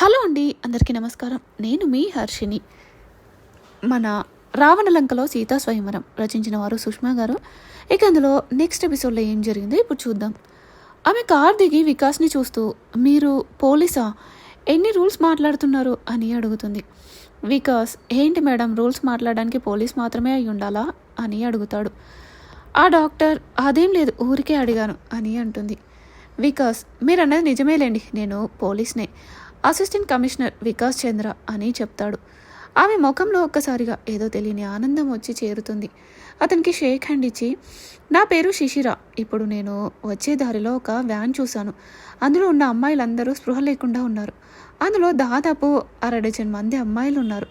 Hello అండి అందరికీ నమస్కారం. నేను మీ హర్షిని మన రావణలంకలో సీతా స్వయంవరం రచించిన వారు సుష్మా గారు. ఇక అందులో నెక్స్ట్ ఎపిసోడ్లో ఏం జరిగిందో ఇప్పుడు చూద్దాం. ఆమె కార్ దిగి వికాస్ని చూస్తూ మీరు పోలీసా? ఎన్ని రూల్స్ మాట్లాడుతున్నారు? అని అడుగుతుంది. వికాస్ ఏంటి మేడం రూల్స్ మాట్లాడడానికి పోలీస్ మాత్రమే అయి ఉండాలా? అని అడుగుతాడు. ఆ డాక్టర్ అదేం లేదు ఊరికే అడిగాను అని అంటుంది. వికాస్ మీరు అన్నది నిజమేలేండి నేను పోలీస్నే. అసిస్టెంట్ కమిషనర్ వికాస్ చంద్ర అని చెప్తాడు. ఆమె ముఖంలో ఒక్కసారిగా ఏదో తెలియని ఆనందం వచ్చి చేరుతుంది. అతనికి షేక్ హ్యాండ్ ఇచ్చి నా పేరు శిశిర. ఇప్పుడు నేను వచ్చే దారిలో ఒక వ్యాన్ చూశాను. అందులో ఉన్న అమ్మాయిలందరూ స్పృహ లేకుండా ఉన్నారు. అందులో దాదాపు అరడజన్ మంది అమ్మాయిలు ఉన్నారు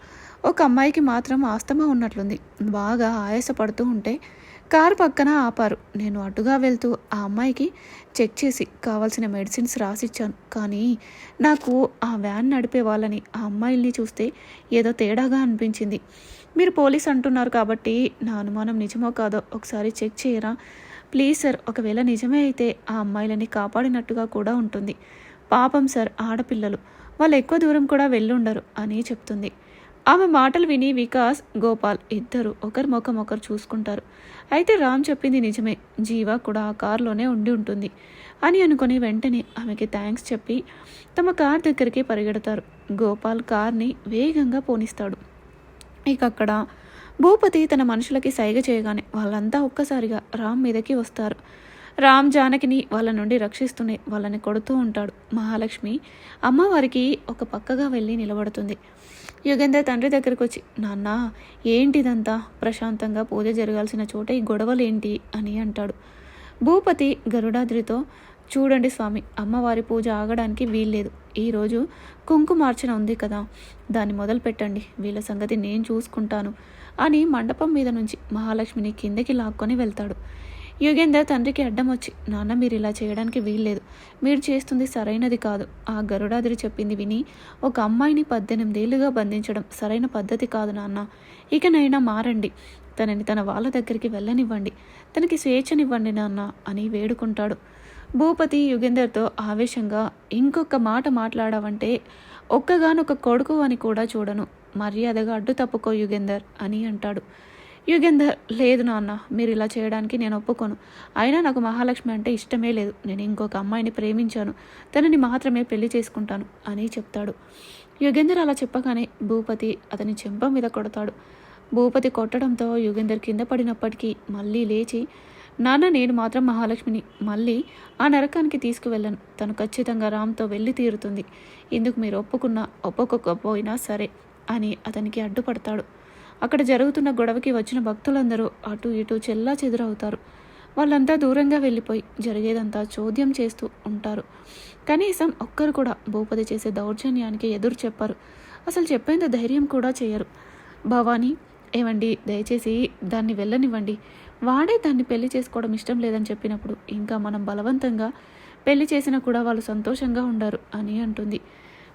ఒక అమ్మాయికి మాత్రం ఆస్తమా ఉన్నట్లుంది. బాగా ఆయాసపడుతూ ఉంటే కారు పక్కన ఆపారు. నేను అటుగా వెళ్తూ ఆ అమ్మాయికి చెక్ చేసి కావాల్సిన మెడిసిన్స్ రాసిచ్చాను. కానీ నాకు ఆ వ్యాన్ నడిపే వాళ్ళని ఆ అమ్మాయిల్ని చూస్తే ఏదో తేడాగా అనిపించింది. మీరు పోలీస్ అంటున్నారు కాబట్టి నా అనుమానం నిజమో కాదో ఒకసారి చెక్ చేయరా? ప్లీజ్ సార్ ఒకవేళ నిజమే అయితే ఆ అమ్మాయిలని కాపాడినట్టుగా కూడా ఉంటుంది. పాపం సార్ ఆడపిల్లలు. వాళ్ళు ఎక్కువ దూరం కూడా వెళ్ళుండరు అని చెప్తుంది. ఆమె మాటలు విని వికాస్ గోపాల్ ఇద్దరు ఒకరి ముఖం ఒకరు చూసుకుంటారు. అయితే రామ్ చెప్పింది నిజమే. జీవ కూడా ఆ కారులోనే ఉండి ఉంటుంది అని అనుకుని వెంటనే ఆమెకి థ్యాంక్స్ చెప్పి తమ కార్ దగ్గరికి పరిగెడతారు. గోపాల్ కార్ని వేగంగా పోనిస్తాడు. ఇక అక్కడ భూపతి తన మనుషులకి సైగ చేయగానే వాళ్ళంతా ఒక్కసారిగా రామ్ మీదకి వస్తారు. రామ్ జానకిని వాళ్ళ నుండి రక్షిస్తూనే వాళ్ళని కొడుతూ ఉంటాడు. మహాలక్ష్మి అమ్మవారికి ఒక పక్కగా వెళ్ళి నిలబడుతుంది. యుగేందర్ తండ్రి దగ్గరకు వచ్చి నాన్న ఏంటిదంతా? ప్రశాంతంగా పూజ జరగాల్సిన చోట ఈ గొడవలేంటి? అని అంటాడు. భూపతి గరుడాద్రితో చూడండి స్వామి అమ్మవారి పూజ ఆగడానికి వీల్లేదు. ఈరోజు కుంకుమార్చన ఉంది కదా దాన్ని మొదలు పెట్టండి వీళ్ళ సంగతి నేను చూసుకుంటాను అని మండపం మీద నుంచి మహాలక్ష్మిని కిందకి లాక్కొని వెళ్తాడు. యుగేందర్ తండ్రికి అడ్డం వచ్చి నాన్న మీరు ఇలా చేయడానికి వీల్లేదు. మీరు చేస్తుంది సరైనది కాదు. ఆ గరుడాదిరి చెప్పింది విని ఒక అమ్మాయిని పద్దెనిమిదేళ్ళుగా బంధించడం సరైన పద్ధతి కాదు నాన్న. ఇకనైనా మారండి. తనని తన వాళ్ళ దగ్గరికి వెళ్ళనివ్వండి. తనకి స్వేచ్ఛనివ్వండి నాన్న అని వేడుకుంటాడు. భూపతి యుగేందర్తో ఆవేశంగా ఇంకొక మాట మాట్లాడవంటే ఒక్కగానొక కొడుకు అని కూడా చూడను. మర్యాదగా అడ్డు తప్పుకో యుగేందర్ అని అంటాడు. యుగేందర్ లేదు నాన్న మీరు ఇలా చేయడానికి నేను ఒప్పుకోను. అయినా నాకు మహాలక్ష్మి అంటే ఇష్టమే లేదు. నేను ఇంకొక అమ్మాయిని ప్రేమించాను. తనని మాత్రమే పెళ్ళి చేసుకుంటాను అని చెప్తాడు. యుగేందర్ అలా చెప్పగానే భూపతి అతని చెంప మీద కొడతాడు. భూపతి కొట్టడంతో యుగేందర్ కింద పడినప్పటికీ మళ్ళీ లేచి నాన్న నేను మాత్రం మహాలక్ష్మిని మళ్ళీ ఆ నరకానికి తీసుకువెళ్ళను. తను ఖచ్చితంగా రామ్తో వెళ్ళి తీరుతుంది. ఇందుకు మీరు ఒప్పుకున్నా ఒప్పుకోకపోయినా సరే అని అతనికి అడ్డుపడతాడు. అక్కడ జరుగుతున్న గొడవకి వచ్చిన భక్తులందరూ అటు ఇటు చెల్లా చెదురవుతారు. వాళ్ళంతా దూరంగా వెళ్ళిపోయి జరిగేదంతా చోద్యం చేస్తూ ఉంటారు. కనీసం ఒక్కరు కూడా భూపతి చేసే దౌర్జన్యానికి ఎదురు చెప్పరు. అసలు చెప్పేంత ధైర్యం కూడా చేయరు. భవానీ ఏమండి దయచేసి దాన్ని వెళ్ళనివ్వండి. వాడే దాన్ని పెళ్ళి చేసుకోవడం ఇష్టం లేదని చెప్పినప్పుడు ఇంకా మనం బలవంతంగా పెళ్ళి చేసినా కూడా వాళ్ళు సంతోషంగా ఉండరు అని అంటుంది.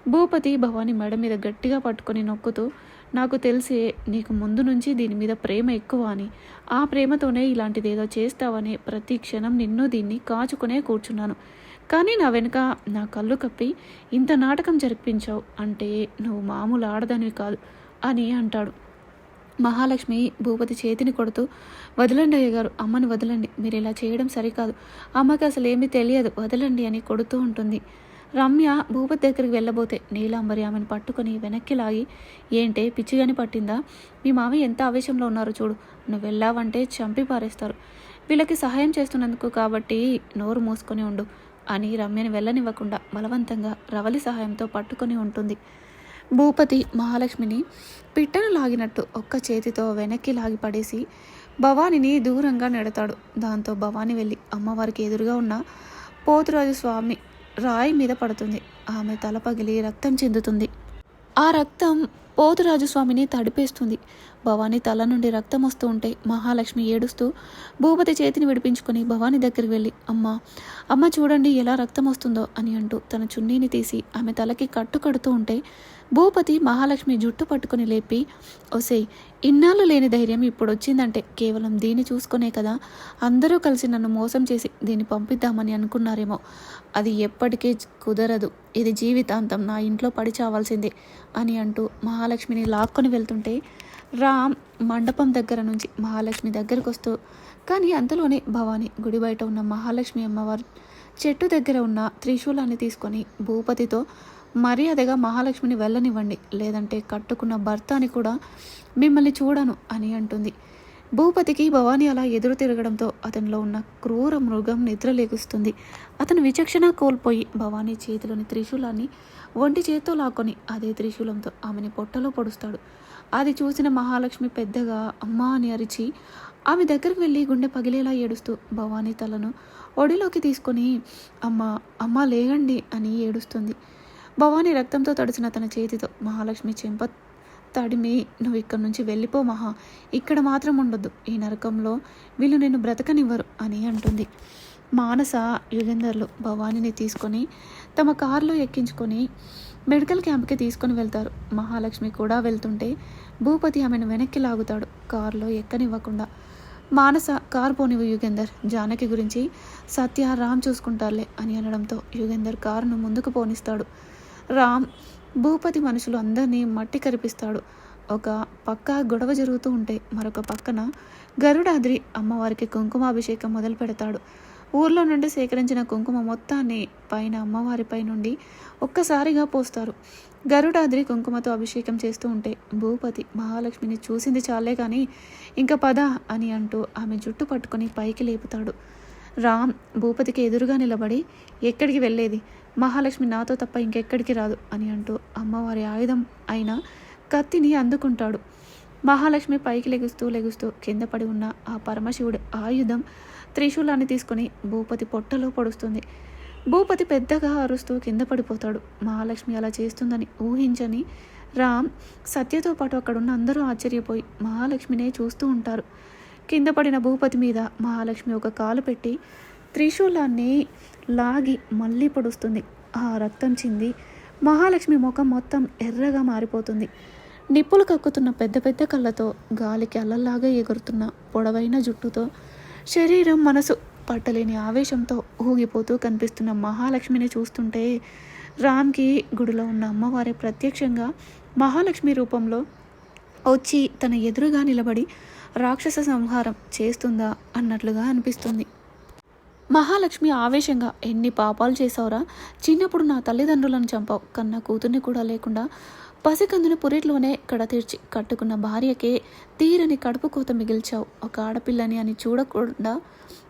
భూపతి భవాని మెడ మీద గట్టిగా పట్టుకొని నొక్కుతూ నాకు తెలిసే నీకు ముందు నుంచి దీని మీద ప్రేమ ఎక్కువ అని. ఆ ప్రేమతోనే ఇలాంటిది ఏదో చేస్తావని ప్రతి క్షణం నిన్ను దీన్ని కాచుకునే కూర్చున్నాను. కానీ నా వెనుక నా కళ్ళు కప్పి ఇంత నాటకం జరిపించావు అంటే నువ్వు మామూలు ఆడదానివి కాదు అని అంటాడు. మహాలక్ష్మి భూపతి చేతిని కొడుతూ వదలండి అయ్యగారు అమ్మని వదలండి మీరు ఇలా చేయడం సరికాదు. అమ్మకి అసలు ఏమీ తెలియదు వదలండి అని కొడుతూ ఉంటుంది. రమ్య భూపతి దగ్గరికి వెళ్ళబోతే నీలాంబరి ఆమెను పట్టుకొని వెనక్కి లాగి ఏంటే పిచ్చిగాని పట్టిందా? మీ మామ ఎంత ఆవేశంలో ఉన్నారో చూడు. నువ్వు వెళ్ళావంటే చంపి పారేస్తారు. వీళ్ళకి సహాయం చేస్తున్నందుకు కాబట్టి నోరు మూసుకొని ఉండు అని రమ్యని వెళ్ళనివ్వకుండా బలవంతంగా రవలి సహాయంతో పట్టుకొని ఉంటుంది. భూపతి మహాలక్ష్మిని పిట్టను లాగినట్టు ఒక్క చేతితో వెనక్కి లాగి పడేసి భవానిని దూరంగా నెడతాడు. దాంతో భవాని వెళ్ళి అమ్మవారికి ఎదురుగా ఉన్న పోతురాజు స్వామి రాయి మీద పడుతుంది. ఆమె తల పగిలి రక్తం చెందుతుంది. ఆ రక్తం పోతురాజు స్వామిని తడిపేస్తుంది. భవానీ తల నుండి రక్తం వస్తూ ఉంటే మహాలక్ష్మి ఏడుస్తూ భూపతి చేతిని విడిపించుకొని భవానీ దగ్గరికి వెళ్ళి అమ్మ అమ్మ చూడండి ఎలా రక్తం వస్తుందో అని అంటూ తన చున్నీని తీసి ఆమె తలకి కట్టు కడుతూ ఉంటే భూపతి మహాలక్ష్మి జుట్టు పట్టుకుని లేపి ఒసేయ్ ఇన్నాళ్ళు లేని ధైర్యం ఇప్పుడు వచ్చిందంటే కేవలం దీన్ని చూసుకునే కదా. అందరూ కలిసి నన్ను మోసం చేసి దీన్ని పంపిద్దామని అనుకున్నారేమో. అది ఎప్పటికీ కుదరదు. ఇది జీవితాంతం నా ఇంట్లో పడి చావాల్సిందే అని అంటూ మహాలక్ష్మిని లాక్కొని వెళ్తుంటే రామ్ మండపం దగ్గర నుంచి మహాలక్ష్మి దగ్గరకు వస్తూ కానీ అంతలోనే భవాని గుడి బయట ఉన్న మహాలక్ష్మి అమ్మవారు చెట్టు దగ్గర ఉన్న త్రిశూలాన్ని తీసుకొని భూపతితో మర్యాదగా మహాలక్ష్మిని వెళ్ళనివ్వండి లేదంటే కట్టుకున్న భర్త అని కూడా మిమ్మల్ని చూడను అని అంటుంది. భూపతికి భవానీ అలా ఎదురు తిరగడంతో అతనిలో ఉన్న క్రూర మృగం నిద్రలేగుస్తుంది అతను విచక్షణ కోల్పోయి భవానీ చేతిలోని త్రిశూలాన్ని ఒంటి చేత్తో లాక్కొని అదే త్రిశూలంతో ఆమెని పొట్టలో పొడుస్తాడు. అది చూసిన మహాలక్ష్మి పెద్దగా అమ్మా అని అరిచి ఆమె దగ్గరికి వెళ్ళి గుండె పగిలేలా ఏడుస్తూ భవానీ తలను ఒడిలోకి తీసుకొని అమ్మ అమ్మ లేగండి అని ఏడుస్తుంది. భవానీ రక్తంతో తడిసిన తన చేతితో మహాలక్ష్మి చెంప తడిమి నువ్వు ఇక్కడి నుంచి వెళ్ళిపో మహా ఇక్కడ మాత్రం ఉండొద్దు ఈ నరకంలో వీళ్ళు నేను బ్రతకనివ్వరు అని అంటుంది. మానస యుగేందర్లు భవానీని తీసుకొని తమ కారులో ఎక్కించుకొని మెడికల్ క్యాంప్కి తీసుకొని వెళ్తారు. మహాలక్ష్మి కూడా వెళ్తుంటే భూపతి ఆమెను వెనక్కి లాగుతాడు కారులో ఎక్కనివ్వకుండా. మానస కారు పోనివ్వు యుగేందర్ జానకి గురించి సత్య రామ్ చూసుకుంటారులే అని అనడంతో యుగేందర్ కారును ముందుకు పోనిస్తాడు. రామ్ భూపతి మనుషులు అందరినీ మట్టి కరిపిస్తాడు. ఒక పక్క గొడవ జరుగుతూ ఉంటే మరొక పక్కన గరుడాద్రి అమ్మవారికి కుంకుమాభిషేకం మొదలు పెడతాడు. ఊర్లో నుండి సేకరించిన కుంకుమ మొత్తాన్ని పైన అమ్మవారిపై నుండి ఒక్కసారిగా పోస్తారు. గరుడాద్రి కుంకుమతో అభిషేకం చేస్తూ ఉంటే భూపతి మహాలక్ష్మిని చూసింది చాలే కానీ ఇంకా పద అని అంటూ ఆమె జుట్టు పట్టుకొని పైకి లేపుతాడు. రామ్ భూపతికి ఎదురుగా నిలబడి ఎక్కడికి వెళ్ళేది? మహాలక్ష్మి నాతో తప్ప ఇంకెక్కడికి రాదు అని అంటూ అమ్మవారి ఆయుధం అయిన కత్తిని అందుకుంటాడు. మహాలక్ష్మి పైకి లెగుస్తూ లెగుస్తూ కింద పడి ఉన్న ఆ పరమశివుడు ఆయుధం త్రిశూలాన్ని తీసుకుని భూపతి పొట్టలో పొడుస్తుంది. భూపతి పెద్దగా అరుస్తూ కింద పడిపోతాడు. మహాలక్ష్మి అలా చేస్తుందని ఊహించని రామ్ సత్యతో పాటు అక్కడున్న అందరూ ఆశ్చర్యపోయి మహాలక్ష్మినే చూస్తూ ఉంటారు. కింద పడిన భూపతి మీద మహాలక్ష్మి ఒక కాలు పెట్టి త్రిశూలాన్ని లాగి మళ్ళీ పొడుస్తుంది. ఆ రక్తం చింది. మహాలక్ష్మి ముఖం మొత్తం ఎర్రగా మారిపోతుంది. నిప్పులు కక్కుతున్న పెద్ద పెద్ద కళ్ళతో గాలికి అల్లల్లాగా ఎగురుతున్న పొడవైన జుట్టుతో శరీరం మనసు పట్టలేని ఆవేశంతో ఊగిపోతూ కనిపిస్తున్న మహాలక్ష్మిని చూస్తుంటే రామ్కి గుడిలో ఉన్న అమ్మవారే ప్రత్యక్షంగా మహాలక్ష్మి రూపంలో వచ్చి తన ఎదురుగా నిలబడి రాక్షస సంహారం చేస్తుందా అన్నట్లుగా అనిపిస్తుంది. మహాలక్ష్మి ఆవేశంగా ఎన్ని పాపాలు చేసావురా చిన్నప్పుడు నా తల్లిదండ్రులను చంపావు. కన్న కూతుర్ని కూడా లేకుండా పసికందుని పురిట్లోనే కడతీర్చి కట్టుకున్న భార్యకే తీరని కడుపు కోత మిగిల్చావు. ఒక ఆడపిల్లని అని చూడకుండా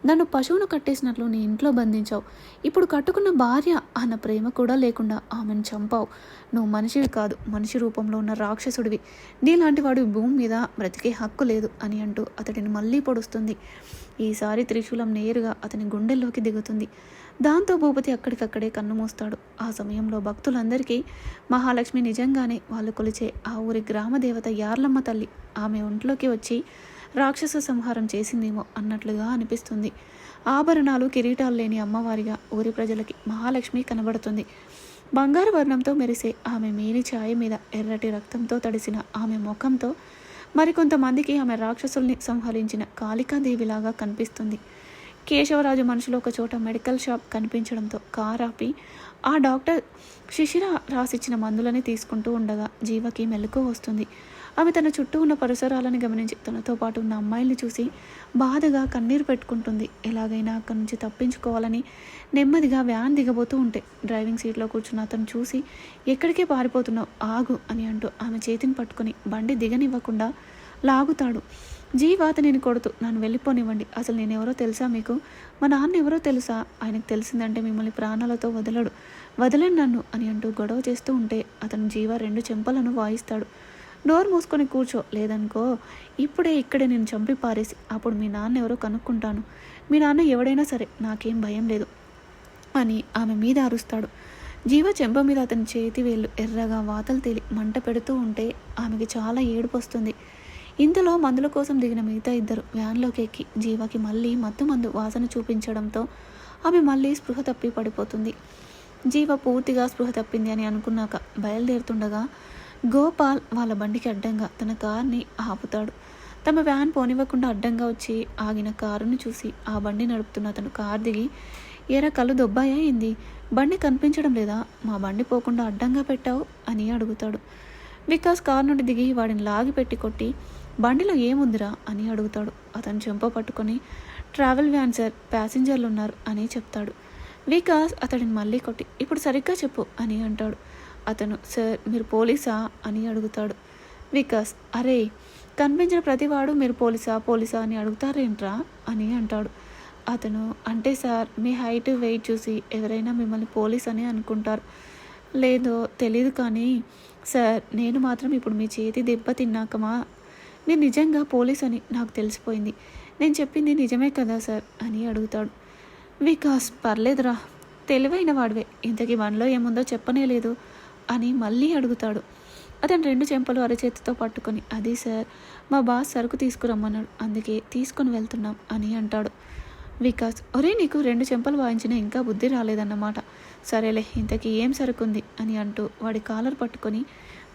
నన్ను పశువును కట్టేసినట్లు నీ ఇంట్లో బంధించావు. ఇప్పుడు కట్టుకున్న భార్య అన్న ప్రేమ కూడా లేకుండా ఆమెను చంపావు. నువ్వు మనిషివి కాదు మనిషి రూపంలో ఉన్న రాక్షసుడివి. నీలాంటి వాడు భూమి మీద బ్రతికే హక్కు లేదు అని అంటూ అతడిని మళ్ళీ పొడుస్తుంది. ఈసారి త్రిశూలం నేరుగా అతని గుండెల్లోకి దిగుతుంది. దాంతో భూపతి అక్కడికక్కడే కన్ను మూస్తాడు. ఆ సమయంలో భక్తులందరికీ మహాలక్ష్మి నిజంగానే వాళ్ళు కొలిచే ఆ ఊరి గ్రామదేవత యార్లమ్మ తల్లి ఆమె ఒంట్లోకి వచ్చి రాక్షస సంహారం చేసిందేమో అన్నట్లుగా అనిపిస్తుంది. ఆభరణాలు కిరీటాలు లేని అమ్మవారిగా ఊరి ప్రజలకి మహాలక్ష్మి కనబడుతుంది. బంగారు వర్ణంతో మెరిసే ఆమె మేని ఛాయ మీద ఎర్రటి రక్తంతో తడిసిన ఆమె ముఖంతో మరికొంతమందికి ఆమె రాక్షసుల్ని సంహరించిన కాళికాదేవిలాగా కనిపిస్తుంది. కేశవరాజు మనుషులు ఒక చోట మెడికల్ షాప్ కనిపించడంతో కారాపి ఆ డాక్టర్ శిశిర రాసిచ్చిన మందులని తీసుకుంటూ ఉండగా జీవకి మెలకు వస్తుంది. ఆమె తన చుట్టూ ఉన్న పరిసరాలను గమనించి తనతో పాటు ఉన్న అమ్మాయిల్ని చూసి బాధగా కన్నీరు పెట్టుకుంటుంది. ఎలాగైనా అక్కడి నుంచి తప్పించుకోవాలని నెమ్మదిగా వ్యాన్ దిగబోతూ ఉంటే డ్రైవింగ్ సీట్లో కూర్చున్న అతను చూసి ఎక్కడికే పారిపోతున్నావు? ఆగు అని అంటూ ఆమె చేతిని పట్టుకొని బండి దిగనివ్వకుండా లాగుతాడు. జీవ అతనిని కొడుతూ నన్ను వెళ్ళిపోనివ్వండి. అసలు నేను ఎవరో తెలుసా మీకు? మా నాన్న ఎవరో తెలుసా? ఆయనకు తెలిసిందంటే మిమ్మల్ని ప్రాణాలతో వదలడు. వదలండి నన్ను అని అంటూ గొడవ చేస్తూ ఉంటే అతను జీవ రెండు చెంపలను వాయిస్తాడు. డోర్ మూసుకొని కూర్చో. లేదనుకో ఇప్పుడే ఇక్కడే నేను చంపి పారేసి అప్పుడు మీ నాన్న ఎవరో కనుక్కుంటాను. మీ నాన్న ఎవడైనా సరే నాకేం భయం లేదు అని ఆమె మీద అరుస్తాడు. జీవ చెంప మీద అతని చేతి వేళ్ళు ఎర్రగా వాతలు తేలి మంట పెడుతూ ఉంటే ఆమెకి చాలా ఏడుపు వస్తుంది. ఇంతలో మందుల కోసం దిగిన మిగతా ఇద్దరు వ్యాన్లోకి ఎక్కి జీవకి మళ్ళీ మత్తు మందు వాసన చూపించడంతో ఆమె మళ్ళీ స్పృహ తప్పి పడిపోతుంది. జీవ పూర్తిగా స్పృహ తప్పింది అని అనుకున్నాక బయలుదేరుతుండగా గోపాల్ వాళ్ళ బండికి అడ్డంగా తన కార్ని ఆపుతాడు. తమ వ్యాన్ పోనివ్వకుండా అడ్డంగా వచ్చి ఆగిన కారుని చూసి ఆ బండి నడుపుతున్న అతను కారు దిగి ఏరా కళ్ళు దొబ్బాయా అయింది బండి కనిపించడం లేదా? మా బండి పోకుండా అడ్డంగా పెట్టావు? అని అడుగుతాడు. వికాస్ కారు నుండి దిగి వాడిని లాగి పెట్టి కొట్టి బండిలో ఏముందిరా? అని అడుగుతాడు. అతను చెంప పట్టుకొని ట్రావెల్ వ్యాన్ సార్ ప్యాసింజర్లు ఉన్నారు అని చెప్తాడు. వికాస్ అతడిని మళ్ళీ కొట్టి ఇప్పుడు సరిగ్గా చెప్పు అని అంటాడు. అతను సార్ మీరు పోలీసా? అని అడుగుతాడు. వికాస్ అరే కనిపించిన ప్రతివాడు మీరు పోలీసా పోలీసా అని అడుగుతారేంట్రా? అని అంటాడు. అతను అంటే సార్ మీ హైట్ వెయిట్ చూసి ఎవరైనా మిమ్మల్ని పోలీస్ అని అనుకుంటారు. లేదో తెలీదు కానీ సార్ నేను మాత్రం ఇప్పుడు మీ చేతి దెబ్బ తిన్నాకమా నేను నిజంగా పోలీస్ అని నాకు తెలిసిపోయింది. నేను చెప్పింది నిజమే కదా సార్? అని అడుగుతాడు. వికాస్ పర్లేదురా తెలివైన వాడివే. ఇంతకీ వన్లో ఏముందో చెప్పనే లేదు. అని మళ్ళీ అడుగుతాడు. అతను రెండు చెంపలు అరచేతితో పట్టుకొని అది సార్ మా బాస్ సరుకు తీసుకురమ్మన్నాడు అందుకే తీసుకొని వెళ్తున్నాం అని అంటాడు. వికాస్ ఒరే నీకు రెండు చెంపలు వాయించినా ఇంకా బుద్ధి రాలేదన్నమాట. సరేలే ఇంతకీ ఏం సరుకుంది? అని అంటూ వాడి కాలర్ పట్టుకొని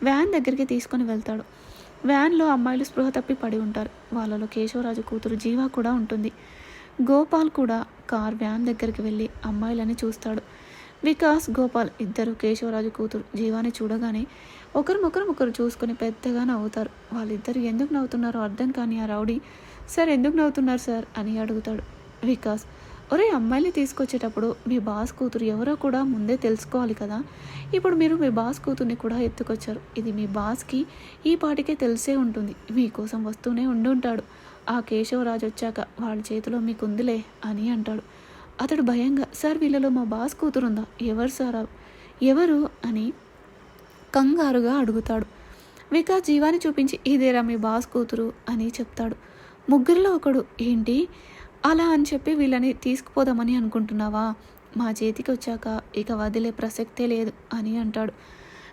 వ్యాన్ దగ్గరికి తీసుకొని వెళ్తాడు. వ్యాన్లో అమ్మాయిలు స్పృహ తప్పి పడి ఉంటారు. వాళ్ళలో కేశవరాజు కూతురు జీవా కూడా ఉంటుంది. గోపాల్ కూడా కార్ వ్యాన్ దగ్గరికి వెళ్ళి అమ్మాయిలని చూస్తాడు. వికాస్ గోపాల్ ఇద్దరు కేశవరాజు కూతురు జీవాని చూడగానే ఒకరు ఒకరు చూసుకుని పెద్దగా నవ్వుతారు. వాళ్ళిద్దరు ఎందుకు నవ్వుతున్నారో అర్థం కానీ ఆ రౌడీ సార్ ఎందుకు నవ్వుతున్నారు సార్? అని అడుగుతాడు వికాస్. ఒరే అమ్మాయిని తీసుకొచ్చేటప్పుడు మీ బాస్ కూతురు ఎవరో కూడా ముందే తెలుసుకోవాలి కదా? ఇప్పుడు మీరు మీ బాస్ కూతుర్ని కూడా ఎత్తుకొచ్చారు. ఇది మీ బాస్కి ఈ పాటికే తెలిసే ఉంటుంది. మీకోసం వస్తూనే ఉండుంటాడు. ఆ కేశవరాజు వచ్చాక వాళ్ళ చేతిలో మీకుందిలే అని అంటాడు. అతడు భయంగా సార్ వీళ్ళలో మా బాస్ కూతురుందా? ఎవరు సార్? ఎవరు? అని కంగారుగా అడుగుతాడు. వికాస్ జీవాని చూపించి ఇదేరా మీ బాస్ కూతురు? అని చెప్తాడు. ముగ్గురిలో ఒకడు ఏంటి? అలా అని చెప్పి వీళ్ళని తీసుకుపోదామని అనుకుంటున్నావా? మా చేతికి వచ్చాక ఇక వదిలే ప్రసక్తే లేదు అని అంటాడు.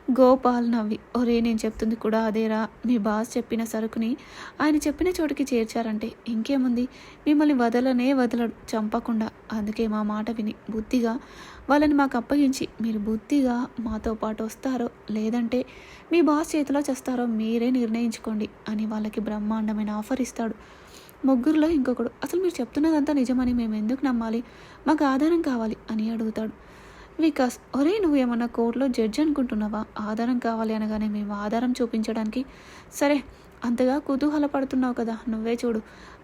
గోపాల్ నవ్వి ఒరే నేను చెప్తుంది కూడా అదేరా. మీ బాస్ చెప్పిన సరుకుని ఆయన చెప్పిన చోటుకి చేర్చారంటే ఇంకేముంది? మిమ్మల్ని వదలనే వదలడు చంపకుండా. అందుకే మా మాట విని బుద్ధిగా వాళ్ళని మాకు అప్పగించి మీరు బుద్ధిగా మాతో పాటు వస్తారో లేదంటే మీ బాస్ చేతిలో చేస్తారో మీరే నిర్ణయించుకోండి అని వాళ్ళకి బ్రహ్మాండమైన ఆఫర్ ఇస్తాడు. ముగ్గురులో ఇంకొకడు అసలు మీరు చెప్తున్నదంతా నిజమని మేము ఎందుకు నమ్మాలి? మాకు ఆధారం కావాలి అని అడుగుతాడు. వికాస్ ఒరే నువ్వు ఏమన్నా కోర్టులో జడ్జి అనుకుంటున్నావా? ఆధారం కావాలి అనగానే మేము ఆధారం చూపించడానికి. సరే అంతగా కుతూహలపడుతున్నావు కదా నువ్వే చూడు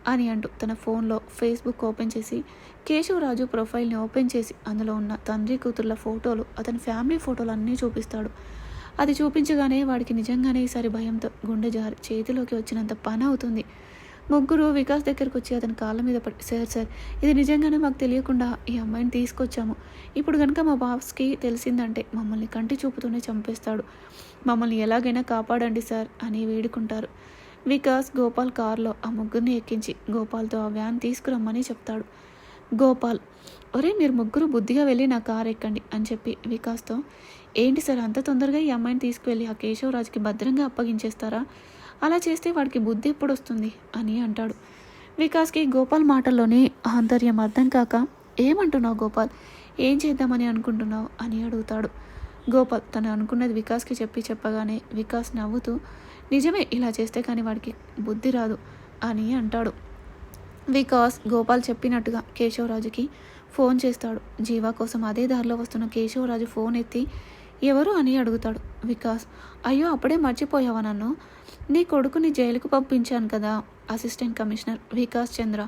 అని అంటూ తన ఫోన్లో ఫేస్బుక్ ఓపెన్ చేసి కేశవరాజు ప్రొఫైల్ని ఓపెన్ చేసి అందులో ఉన్న తండ్రి కూతుర్ల ఫోటోలు అతని ఫ్యామిలీ ఫోటోలు అన్నీ చూపిస్తాడు. అది చూపించగానే వాడికి నిజంగానే ఈసారి భయంతో గుండె జారి చేతిలోకి వచ్చినంత పని అవుతుంది. ముగ్గురు వికాస్ దగ్గరకు వచ్చి అతని కాళ్ళ మీద పడి సార్ సార్ ఇది నిజంగానే మాకు తెలియకుండా ఈ అమ్మాయిని తీసుకొచ్చాము. ఇప్పుడు కనుక మా బాస్కి తెలిసిందంటే మమ్మల్ని కంటి చూపుతూనే చంపేస్తాడు. మమ్మల్ని ఎలాగైనా కాపాడండి సార్ అని వేడుకుంటారు. వికాస్ గోపాల్ కారులో ఆ ముగ్గురిని ఎక్కించి గోపాల్తో ఆ వ్యాన్ తీసుకురమ్మని చెప్తాడు. గోపాల్ ఒరే మీరు ముగ్గురు బుద్ధిగా వెళ్ళి నా కార్ ఎక్కండి అని చెప్పి వికాస్తో. ఏంటి సార్ అంత తొందరగా ఈ అమ్మాయిని తీసుకువెళ్ళి ఆ కేశవరాజుకి భద్రంగా అప్పగించేస్తారా? అలా చేస్తే వాడికి బుద్ధి ఎప్పుడు వస్తుంది అని అంటాడు. వికాస్కి గోపాల్ మాటల్లోనే ఆంతర్యం అర్థం కాక ఏమంటున్నావు గోపాల్? ఏం చేద్దామని అనుకుంటున్నావు? అని అడుగుతాడు. గోపాల్ తను అనుకున్నది వికాస్కి చెప్పి చెప్పగానే వికాస్ నవ్వుతూ నిజమే ఇలా చేస్తే కానీ వాడికి బుద్ధి రాదు అని అంటాడు. వికాస్ గోపాల్ చెప్పినట్టుగా కేశవరాజుకి ఫోన్ చేస్తాడు. జీవా కోసం అదే దారిలో వస్తున్న కేశవరాజు ఫోన్ ఎత్తి ఎవరు? అని అడుగుతాడు. వికాస్ అయ్యో అప్పుడే మర్చిపోయావా నన్ను? నీ కొడుకుని జైలుకు పంపించాను కదా అసిస్టెంట్ కమిషనర్ వికాస్ చంద్ర.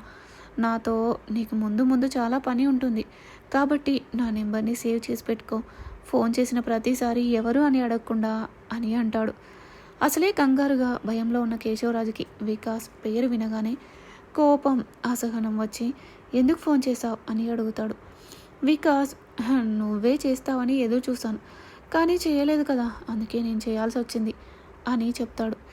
నాతో నీకు ముందు ముందు చాలా పని ఉంటుంది. కాబట్టి నా నెంబర్ని సేవ్ చేసి పెట్టుకో. ఫోన్ చేసిన ప్రతిసారి ఎవరు అని అడగకుండా అని అంటాడు. అసలే కంగారుగా భయంలో ఉన్న కేశవరాజుకి వికాస్ పేరు వినగానే కోపం అసహనం వచ్చి ఎందుకు ఫోన్ చేశావు? అని అడుగుతాడు. వికాస్ నువ్వే చేస్తావని ఎదురు చూశాను కానీ చేయలేదు కదా అందుకే నేను చేయాల్సి వచ్చింది అని చెప్తాడు.